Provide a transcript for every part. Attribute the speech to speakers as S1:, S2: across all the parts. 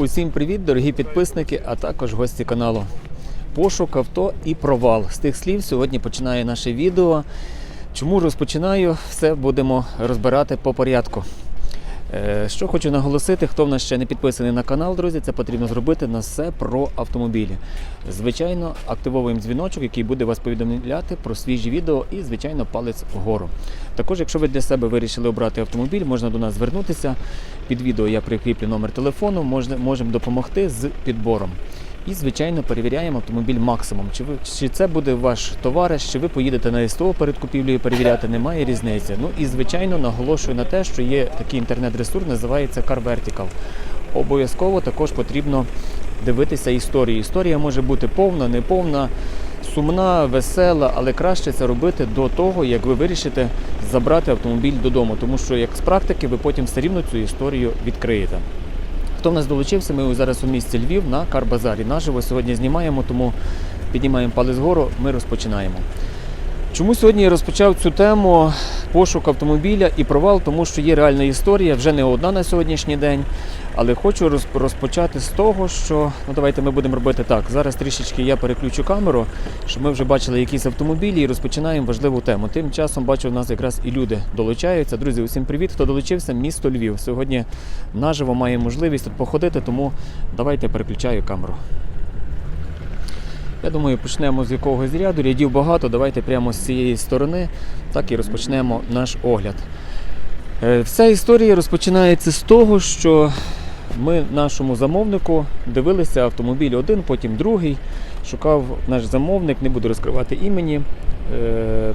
S1: Усім привіт, дорогі підписники, а також гості каналу. Пошук авто і провал. З тих слів сьогодні починає наше відео. Чому розпочинаю? Все будемо розбирати по порядку. Е, Що хочу наголосити, хто в нас ще не підписаний на канал, друзі, це потрібно зробити на все про автомобілі. Звичайно, активовуємо дзвіночок, який буде вас повідомляти про свіжі відео і, звичайно, палець вгору. Також, якщо ви для себе вирішили обрати автомобіль, можна до нас звернутися. Під відео я прикріплю номер телефону, можемо допомогти з підбором. І, звичайно, перевіряємо автомобіль максимум. Чи, ви, чи це буде ваш товариш, чи ви поїдете на СТО перед купівлею перевіряти, немає різниці. Ну і, звичайно, наголошую на те, що є такий інтернет-ресурс, називається Car Vertical. Обов'язково також потрібно дивитися історію. Історія може бути повна, неповна, сумна, весела, але краще це робити до того, як ви вирішите забрати автомобіль додому, тому що як з практики ви потім все рівно цю історію відкриєте. Хто в нас долучився, ми зараз у місті Львів на Карбазарі. Наживо сьогодні знімаємо, тому піднімаємо палець вгору, ми розпочинаємо. Чому сьогодні я розпочав цю тему пошук автомобіля і провал, тому що є реальна історія, вже не одна на сьогоднішній день. Але хочу розпочати з того, що ну давайте ми будемо робити так. Зараз трішечки я переключу камеру, щоб ми вже бачили якісь автомобілі і розпочинаємо важливу тему. Тим часом бачу, у нас якраз і люди долучаються. Друзі, усім привіт, хто долучився, місто Львів. Сьогодні наживо має можливість тут походити, тому давайте переключаю камеру. Я думаю, почнемо з якогось ряду. Рядів багато. Давайте прямо з цієї сторони, так і розпочнемо наш огляд. Е, Вся історія розпочинається з того, що ми нашому замовнику дивилися автомобіль один, потім другий. Шукав наш замовник, не буду розкривати імені. е,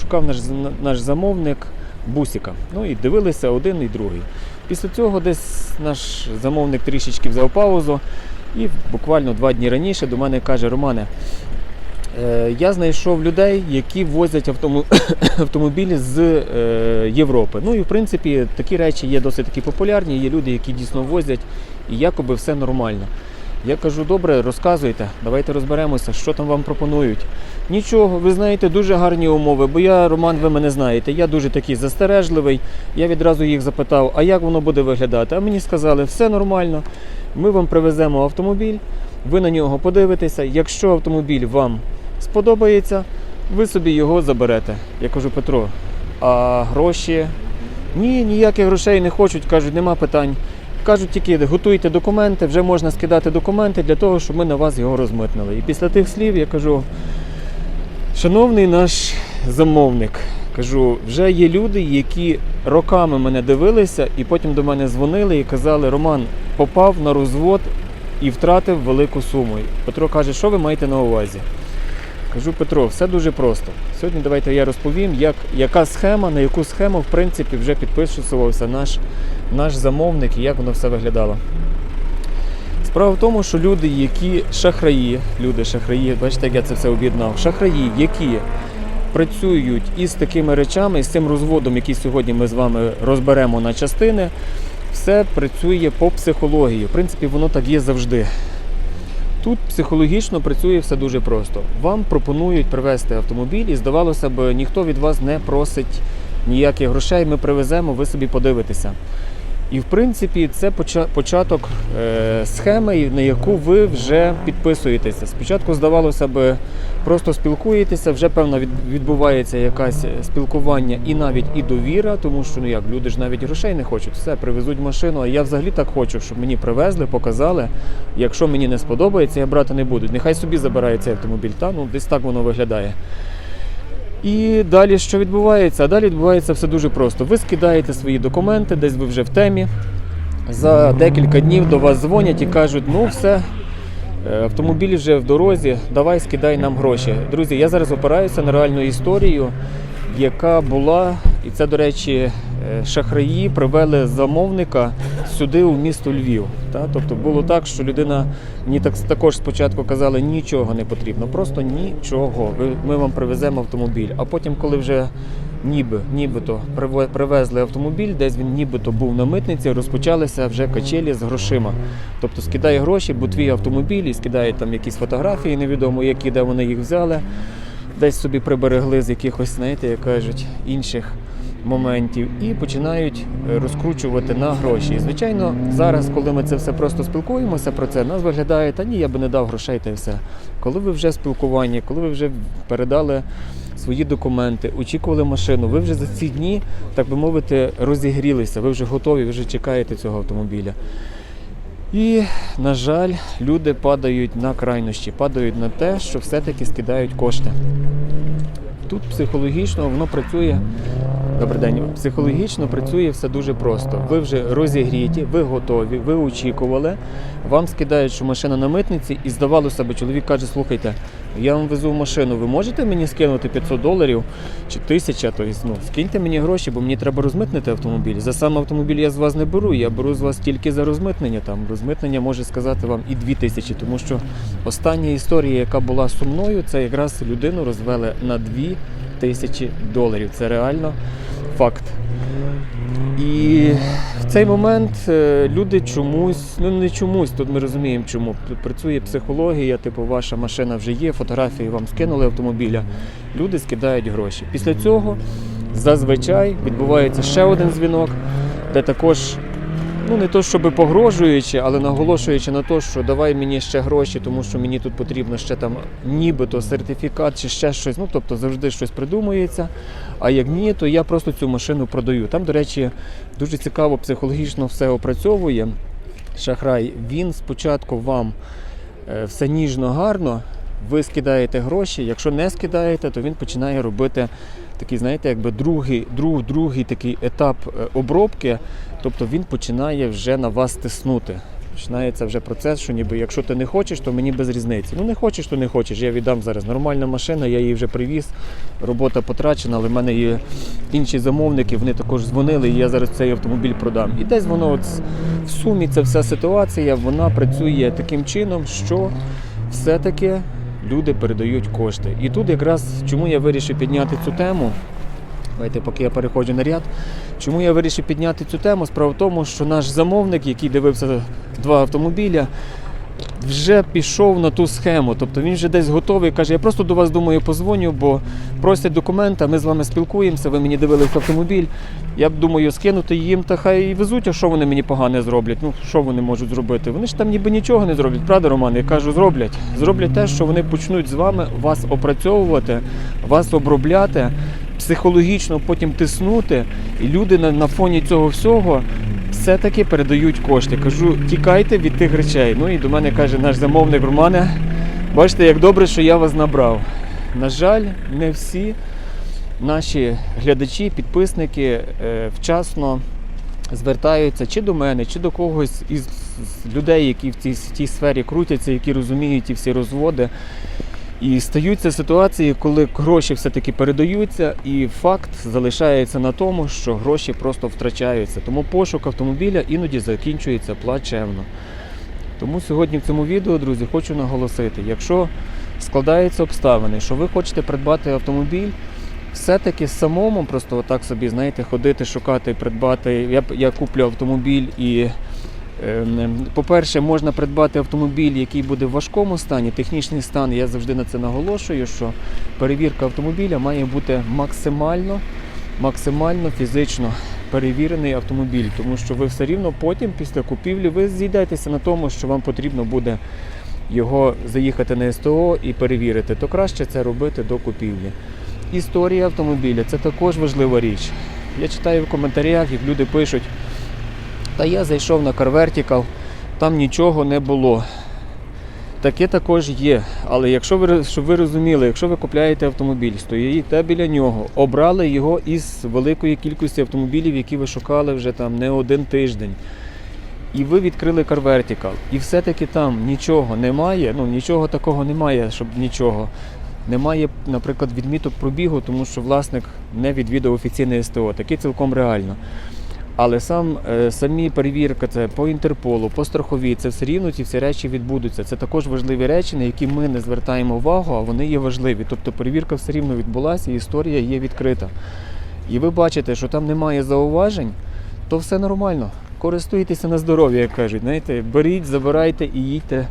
S1: Шукав наш, наш замовник бусика. Ну і дивилися один і другий. Після цього десь наш замовник трішечки взяв паузу. І буквально два дні раніше до мене каже Романе, е, я знайшов людей, які возять автомобілі з е, Європи. Ну і в принципі такі речі є досить таки популярні. Є люди, які дійсно возять, і якоби все нормально. Я кажу, добре, розказуйте, давайте розберемося, що там вам пропонують. Нічого, ви знаєте, дуже гарні умови, бо я, Роман, ви мене знаєте, я дуже такий застережливий. Я відразу їх запитав, а як воно буде виглядати? А мені сказали, все нормально. Ми вам привеземо автомобіль, ви на нього подивитеся. Якщо автомобіль вам сподобається, ви собі його заберете. Я кажу, Петро, а гроші? Ні, ніяких грошей не хочуть, кажуть, нема питань. Кажуть, тільки готуйте документи, вже можна скидати документи для того, щоб ми на вас його розмитнили. І після тих слів я кажу, шановний наш замовник, кажу, вже є люди, які роками мене дивилися і потім до мене дзвонили і казали, Роман попав на розвод і втратив велику суму. Петро каже, що ви маєте на увазі? Кажу, Петро, все дуже просто. Сьогодні давайте я розповім, як, яка схема, на яку схему в принципі вже підписувався наш, наш замовник і як воно все виглядало. Справа в тому, що люди, які шахраї, люди шахраї, бачите, як я це все об'єднав, шахраї, які працюють із такими речами, з цим розводом, який сьогодні ми з вами розберемо на частини, все працює по психології. В принципі, воно так є завжди. Тут психологічно працює все дуже просто. Вам пропонують привезти автомобіль, і здавалося б, ніхто від вас не просить ніяких грошей. Ми привеземо, ви собі подивитеся. І в принципі, це початок е, схеми, на яку ви вже підписуєтеся. Спочатку здавалося б, просто спілкуєтеся, вже певно від- відбувається якесь спілкування і навіть і довіра, тому що ну як люди ж навіть грошей не хочуть. Все привезуть машину. А я взагалі так хочу, щоб мені привезли, показали. Якщо мені не сподобається, я брати не буду. Нехай собі забирає цей автомобіль. Та ну десь так воно виглядає. І далі що відбувається? А далі відбувається все дуже просто. Ви скидаєте свої документи, десь ви вже в темі. За декілька днів до вас дзвонять і кажуть, ну все, е, автомобіль вже в дорозі, давай скидай нам гроші. Друзі, я зараз опираюся на реальну історію, яка була, і це, до речі, шахраї привели замовника сюди, у місто Львів. Тобто було так, що людина мені так, також спочатку казали, нічого не потрібно, просто нічого. Ми вам привеземо автомобіль. А потім, коли вже ніби, нібито приве- привезли автомобіль, десь він нібито був на митниці, розпочалися вже качелі з грошима. Тобто скидає гроші, бо твій автомобіль і скидає там якісь фотографії, невідомо які, де вони їх взяли. Десь собі приберегли з якихось, знаєте, як кажуть, інших моментів і починають е, розкручувати на гроші. Звичайно, зараз, коли ми це все просто спілкуємося про це, нас виглядає, та ні, я би не дав грошей та й все. Коли ви вже спілкування, коли ви вже передали свої документи, очікували машину, ви вже за ці дні, так би мовити, розігрілися, ви вже готові, ви вже чекаєте цього автомобіля. І, на жаль, люди падають на крайнощі, падають на те, що все-таки скидають кошти. Тут психологічно воно працює. Добрий день. Психологічно працює все дуже просто. Ви вже розігріті, ви готові, ви очікували. Вам скидають, що машина на митниці, і здавалося б, чоловік каже: слухайте, я вам везу машину, ви можете мені скинути 500 доларів чи 1000, тобто, ну, скиньте мені гроші, бо мені треба розмитнити автомобіль. За сам автомобіль я з вас не беру, я беру з вас тільки за розмитнення. Там розмитнення може сказати вам і 2000, тому що остання історія, яка була сумною, це якраз людину розвели на 2000 доларів. Це реально факт. І в цей момент е, люди чомусь, ну не чомусь, тут ми розуміємо, чому працює психологія, типу, ваша машина вже є, фотографії вам скинули автомобіля. Люди скидають гроші. Після цього зазвичай відбувається ще один дзвінок, де також, ну не то щоб погрожуючи, але наголошуючи на те, що давай мені ще гроші, тому що мені тут потрібно ще там нібито сертифікат чи ще щось. Ну тобто завжди щось придумується. А як ні, то я просто цю машину продаю. Там, до речі, дуже цікаво психологічно все опрацьовує. Шахрай, він спочатку вам е, все ніжно, гарно, ви скидаєте гроші. Якщо не скидаєте, то він починає робити такий, знаєте, якби другий, друг, другий такий етап е, обробки. Тобто він починає вже на вас тиснути. Починається вже процес, що ніби якщо ти не хочеш, то мені без різниці. Ну не хочеш, то не хочеш. Я віддам зараз нормальна машина, я її вже привіз, робота потрачена, але в мене є інші замовники, вони також дзвонили, і я зараз цей автомобіль продам. І десь воно от в сумі ця вся ситуація вона працює таким чином, що все-таки люди передають кошти. І тут якраз чому я вирішив підняти цю тему. Давайте, поки я переходжу на ряд. Чому я вирішив підняти цю тему? Справа в тому, що наш замовник, який дивився два автомобіля, вже пішов на ту схему. Тобто він вже десь готовий. Каже, я просто до вас думаю, позвоню, бо просять документи, ми з вами спілкуємося, ви мені дивились автомобіль. Я думаю, скинути їм, та хай везуть, а що вони мені погане зроблять? Ну, що вони можуть зробити? Вони ж там ніби нічого не зроблять, правда, Роман? Я кажу, зроблять. Зроблять те, що вони почнуть з вами вас опрацьовувати, вас обробляти, психологічно потім тиснути, і люди на, на фоні цього всього все-таки передають кошти. Кажу, тікайте від тих речей. Ну і до мене каже наш замовник Романе, бачите, як добре, що я вас набрав. На жаль, не всі наші глядачі, підписники е, вчасно звертаються чи до мене, чи до когось із людей, які в цій, цій сфері крутяться, які розуміють ті всі розводи. І стаються ситуації, коли гроші все-таки передаються, і факт залишається на тому, що гроші просто втрачаються. Тому пошук автомобіля іноді закінчується плачевно. Тому сьогодні в цьому відео, друзі, хочу наголосити, якщо складаються обставини, що ви хочете придбати автомобіль, все-таки самому просто отак собі, знаєте, ходити, шукати, придбати. Я, я куплю автомобіль і. Ем, По-перше, можна придбати автомобіль, який буде в важкому стані. Технічний стан, я завжди на це наголошую, що перевірка автомобіля має бути максимально, максимально фізично перевірений автомобіль, тому що ви все рівно потім, після купівлі, ви зійдетеся на тому, що вам потрібно буде його заїхати на СТО і перевірити. То краще це робити до купівлі. Історія автомобіля це також важлива річ. Я читаю в коментарях, як люди пишуть. Та я зайшов на Car там нічого не було. Таке також є. Але якщо ви щоб ви розуміли, якщо ви купляєте автомобіль, стоїте біля нього, обрали його із великої кількості автомобілів, які ви шукали вже там не один тиждень. І ви відкрили Car і все-таки там нічого немає, ну нічого такого немає, щоб нічого. Немає, наприклад, відміток пробігу, тому що власник не відвідав офіційне СТО. Таке цілком реально. Але сам е, самі перевірка це по Інтерполу, по страховій, це все рівно ці всі речі відбудуться. Це також важливі речі, на які ми не звертаємо увагу, а вони є важливі. Тобто перевірка все рівно відбулася, і історія є відкрита. І ви бачите, що там немає зауважень, то все нормально. Користуйтеся на здоров'я, як кажуть. Знаєте, беріть, забирайте і їдьте.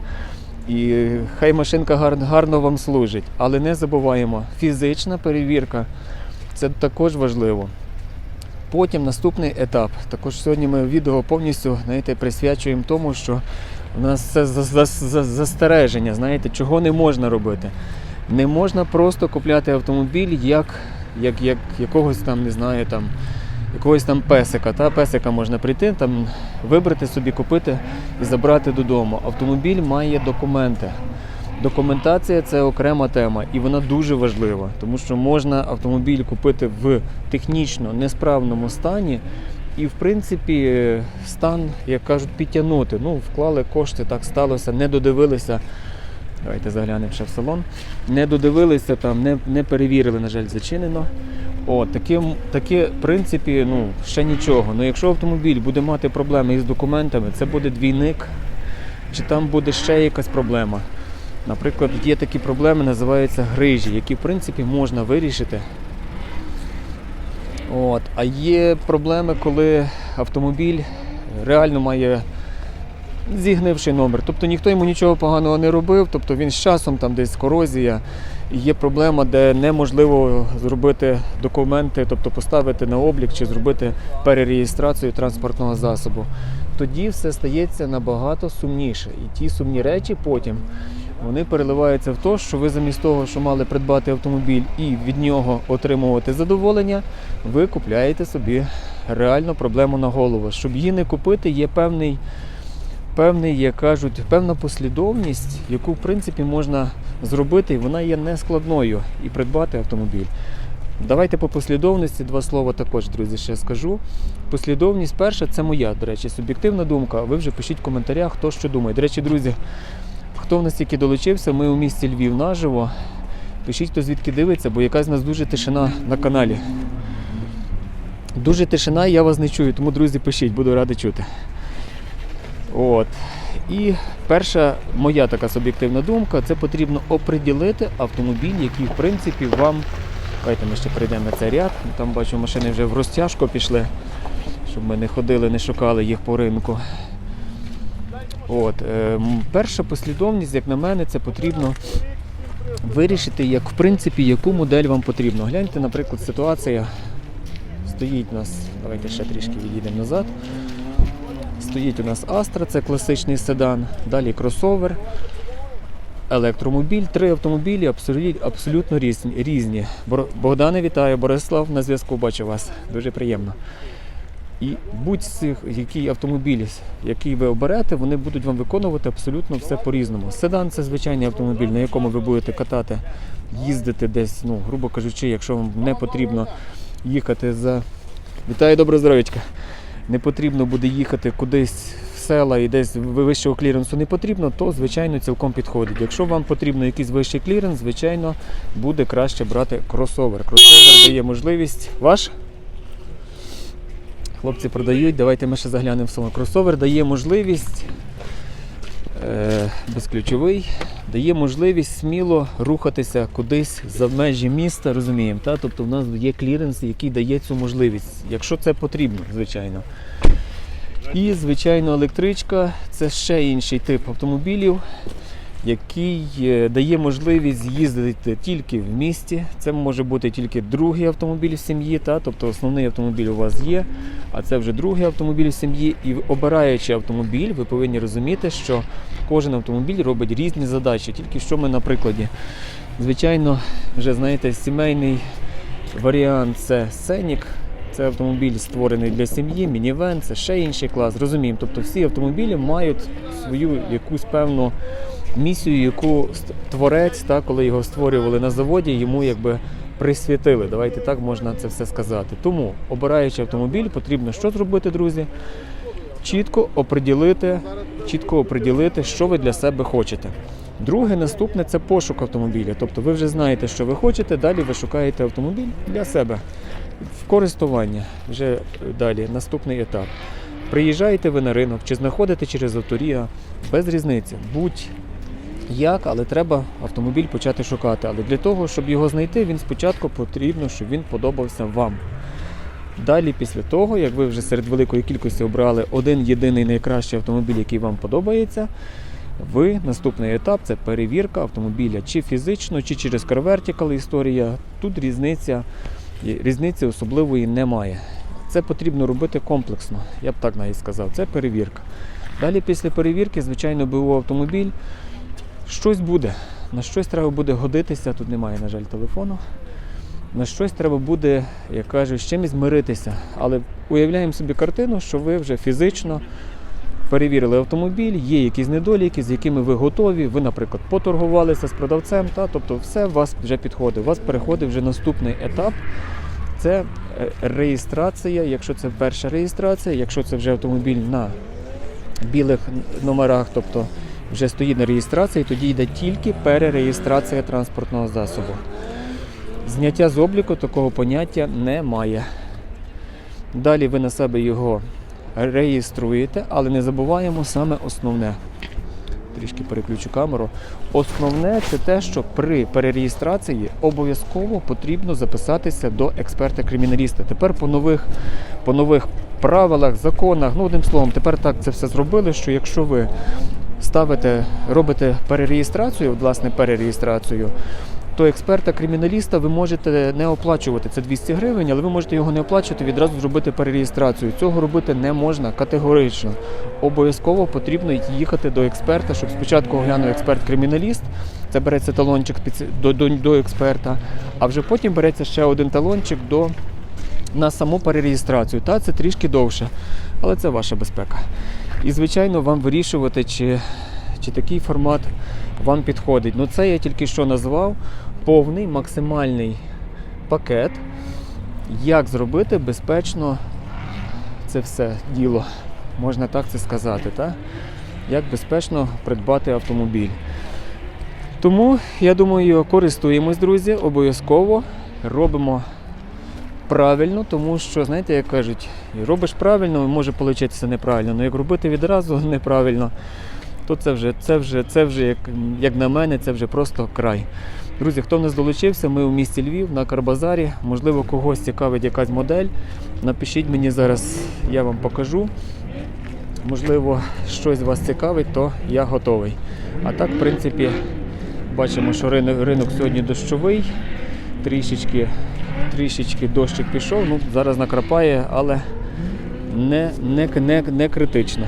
S1: І хай машинка гарно, гарно вам служить. Але не забуваємо, фізична перевірка це також важливо. Потім наступний етап. Також сьогодні ми відео повністю знаєте, присвячуємо тому, що у нас це за- за- за- застереження, знаєте, чого не можна робити. Не можна просто купляти автомобіль як, як, як якогось там, не знаю, там, якогось там песика. Та песика можна прийти, там, вибрати собі, купити і забрати додому. Автомобіль має документи. Документація це окрема тема, і вона дуже важлива, тому що можна автомобіль купити в технічно несправному стані, і в принципі стан, як кажуть, підтягнути. Ну, вклали кошти, так сталося, не додивилися. Давайте заглянемо ще в салон. Не додивилися, там, не, не перевірили, на жаль, зачинено. О, таке, таке, в принципі, ну, ще нічого. Ну, якщо автомобіль буде мати проблеми із документами, це буде двійник, чи там буде ще якась проблема. Наприклад, є такі проблеми, називаються грижі, які в принципі можна вирішити. От. А є проблеми, коли автомобіль реально має зігнивший номер. Тобто ніхто йому нічого поганого не робив, тобто він з часом там десь корозія. Є проблема, де неможливо зробити документи, тобто поставити на облік чи зробити перереєстрацію транспортного засобу. Тоді все стається набагато сумніше. І ті сумні речі потім вони переливаються в те, що ви замість того, що мали придбати автомобіль і від нього отримувати задоволення, ви купляєте собі реально проблему на голову. Щоб її не купити, є певний, певний, як кажуть, певна послідовність, яку в принципі можна зробити, і вона є нескладною і придбати автомобіль. Давайте по послідовності два слова також, друзі, ще скажу. Послідовність перша це моя, до речі, суб'єктивна думка. Ви вже пишіть в коментарях, хто що думає. До речі, друзі, хто в нас тільки долучився, ми у місті Львів наживо. Пишіть, хто звідки дивиться, бо якась в нас дуже тишина на каналі. Дуже тишина, я вас не чую, тому, друзі, пишіть, буду радий чути. От. І перша моя така суб'єктивна думка, це потрібно оприділити автомобіль, який, в принципі, вам. Давайте ми ще прийдемо на цей ряд. Там бачу, машини вже в розтяжку пішли, щоб ми не ходили, не шукали їх по ринку. От, е, перша послідовність, як на мене, це потрібно вирішити, як в принципі, яку модель вам потрібно. Гляньте, наприклад, ситуація. Стоїть у нас, давайте ще трішки відійдемо назад. Стоїть у нас Astra, це класичний седан, далі кросовер, електромобіль, три автомобілі абсолютно, різні. Богдане, вітаю, Борислав, на зв'язку бачу вас. Дуже приємно. І будь цих який автомобіль, який ви оберете, вони будуть вам виконувати абсолютно все по-різному. Седан це звичайний автомобіль, на якому ви будете катати, їздити десь, ну, грубо кажучи, якщо вам не потрібно їхати за. Вітаю, доброго здоров'ячка. Не потрібно буде їхати кудись в села і десь вищого кліренсу не потрібно, то звичайно цілком підходить. Якщо вам потрібно якийсь вищий кліренс, звичайно, буде краще брати кросовер. Кросовер дає можливість. Ваш? Хлопці продають, давайте ми ще заглянемо в салон. Кросовер дає можливість е, безключовий, дає можливість сміло рухатися кудись за межі міста, розуміємо. Та? Тобто в нас є кліренс, який дає цю можливість, якщо це потрібно, звичайно. І, звичайно, електричка це ще інший тип автомобілів, який е, дає можливість їздити тільки в місті. Це може бути тільки другий автомобіль в сім'ї, та? тобто основний автомобіль у вас є, а це вже другий автомобіль в сім'ї. І обираючи автомобіль, ви повинні розуміти, що кожен автомобіль робить різні задачі. Тільки що ми на прикладі. Звичайно, вже знаєте, сімейний варіант це Сенік. Це автомобіль створений для сім'ї, мінівен, це ще інший клас. Розуміємо. Тобто всі автомобілі мають свою якусь певну місію, яку творець, та, коли його створювали на заводі, йому якби присвятили. Давайте так можна це все сказати. Тому, обираючи автомобіль, потрібно що зробити, друзі? Чітко оприділити, чітко оприділити, що ви для себе хочете. Друге, наступне це пошук автомобіля. Тобто ви вже знаєте, що ви хочете, далі ви шукаєте автомобіль для себе в користування. Вже е, далі, наступний етап. Приїжджаєте ви на ринок чи знаходите через авторія, без різниці. Будь як, але треба автомобіль почати шукати. Але для того, щоб його знайти, він спочатку потрібно, щоб він подобався вам. Далі, після того, як ви вже серед великої кількості обрали один єдиний найкращий автомобіль, який вам подобається, ви наступний етап це перевірка автомобіля чи фізично, чи через CarVertical історія. Тут різниця, різниці особливої немає. це потрібно робити комплексно. Я б так навіть сказав. Це перевірка. Далі після перевірки, звичайно, БУ автомобіль щось буде. На щось треба буде годитися. Тут немає, на жаль, телефону. На щось треба буде, як кажуть, з чимось миритися. Але уявляємо собі картину, що ви вже фізично перевірили автомобіль, є якісь недоліки, з якими ви готові. Ви, наприклад, поторгувалися з продавцем, та, тобто все вас вже підходить. У вас переходить вже наступний етап. Це е, реєстрація, якщо це перша реєстрація, якщо це вже автомобіль на білих номерах, тобто вже стоїть на реєстрації, тоді йде тільки перереєстрація транспортного засобу. Зняття з обліку такого поняття немає. Далі ви на себе його реєструєте, але не забуваємо саме основне. Трішки переключу камеру. Основне це те, що при перереєстрації обов'язково потрібно записатися до експерта-криміналіста. Тепер по нових, по нових правилах, законах, ну одним словом, тепер так це все зробили, що якщо ви ставите, робите перереєстрацію, власне, перереєстрацію, то експерта-криміналіста ви можете не оплачувати. Це 200 гривень, але ви можете його не оплачувати, відразу зробити перереєстрацію. Цього робити не можна категорично. Обов'язково потрібно їхати до експерта, щоб спочатку оглянув експерт-криміналіст. Це береться талончик до, до, до експерта, а вже потім береться ще один талончик до, на саму перереєстрацію. Та це трішки довше, але це ваша безпека. І, звичайно, вам вирішувати, чи, чи такий формат вам підходить. Ну, це я тільки що назвав повний максимальний пакет, як зробити безпечно це все діло. Можна так це сказати, так? Як безпечно придбати автомобіль. Тому, я думаю, користуємось, друзі, обов'язково робимо правильно, тому що, знаєте, як кажуть, робиш правильно, може получитися неправильно. але як робити відразу неправильно, то це вже, це вже, це вже як, як на мене, це вже просто край. Друзі, хто в нас долучився, ми у місті Львів на Карбазарі. Можливо, когось цікавить якась модель. Напишіть мені зараз, я вам покажу. Можливо, щось вас цікавить, то я готовий. А так, в принципі, бачимо, що ринок, ринок сьогодні дощовий, трішечки, трішечки дощик пішов. Ну, зараз накрапає, але не, не, не, не критично.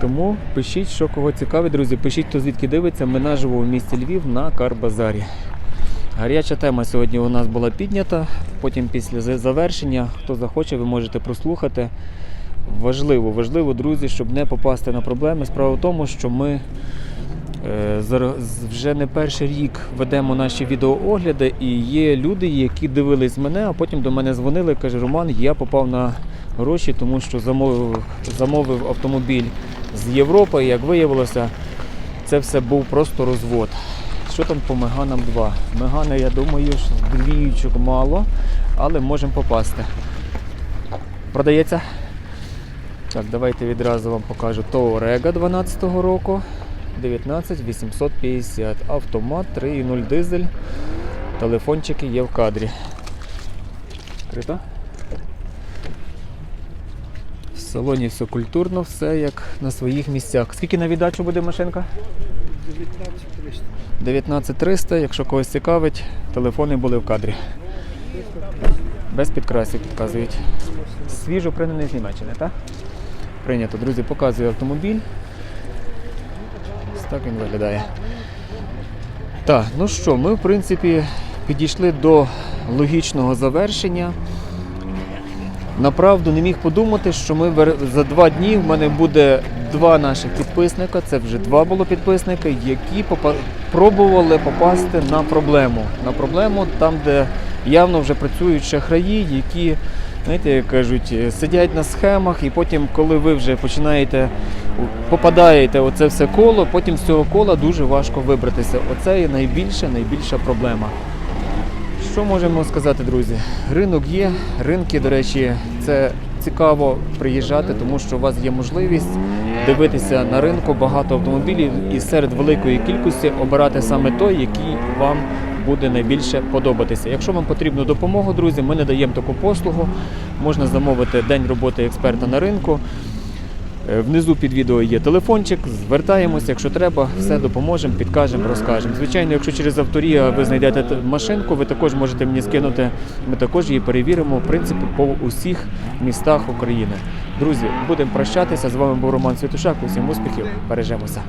S1: Тому пишіть, що кого цікавить, друзі. Пишіть, хто звідки дивиться. Ми наживо в місті Львів на Карбазарі. Гаряча тема сьогодні у нас була піднята. Потім після завершення, хто захоче, ви можете прослухати. Важливо, важливо, друзі, щоб не попасти на проблеми. Справа в тому, що ми вже не перший рік ведемо наші відеоогляди, і є люди, які дивились мене, а потім до мене дзвонили, каже, Роман, я попав на гроші, тому що замовив, замовив автомобіль з Європи. Як виявилося, це все був просто розвод. Що там по Меганам 2? Мегани, я думаю, що двіючок мало, але можемо попасти. Продається? Так, давайте відразу вам покажу Touareg 12-го року. 19850. Автомат 3.0 дизель. Телефончики є в кадрі. Крито? В салоні все культурно, все як на своїх місцях. Скільки на віддачу буде машинка?
S2: 19300.
S1: 19300, якщо когось цікавить, телефони були в кадрі. Без підкрасів підказують. Свіжо пригнаний з Німеччини, так? Прийнято, друзі, показую автомобіль. Так він виглядає. Так, ну що, ми в принципі підійшли до логічного завершення. Направду не міг подумати, що ми за два дні в мене буде два наших підписника. Це вже два було підписника, які попа- пробували попасти на проблему. На проблему там, де явно вже працюють шахраї, які, знаєте, як кажуть, е, сидять на схемах, і потім, коли ви вже починаєте попадаєте у це все коло, потім з цього кола дуже важко вибратися. Оце є найбільша, найбільша проблема. Що можемо сказати, друзі? Ринок є. Ринки, до речі, це цікаво приїжджати, тому що у вас є можливість дивитися на ринку багато автомобілів і серед великої кількості обирати саме той, який вам буде найбільше подобатися. Якщо вам потрібна допомога, друзі, ми надаємо таку послугу. Можна замовити день роботи експерта на ринку. Е, Внизу під відео є телефончик, звертаємося, якщо треба, все допоможемо, підкажемо, розкажемо. Звичайно, якщо через авторія ви знайдете машинку, ви також можете мені скинути. Ми також її перевіримо, в принципі, по усіх містах України. Друзі, будемо прощатися. З вами був Роман Святушак. Усім успіхів, бережемося.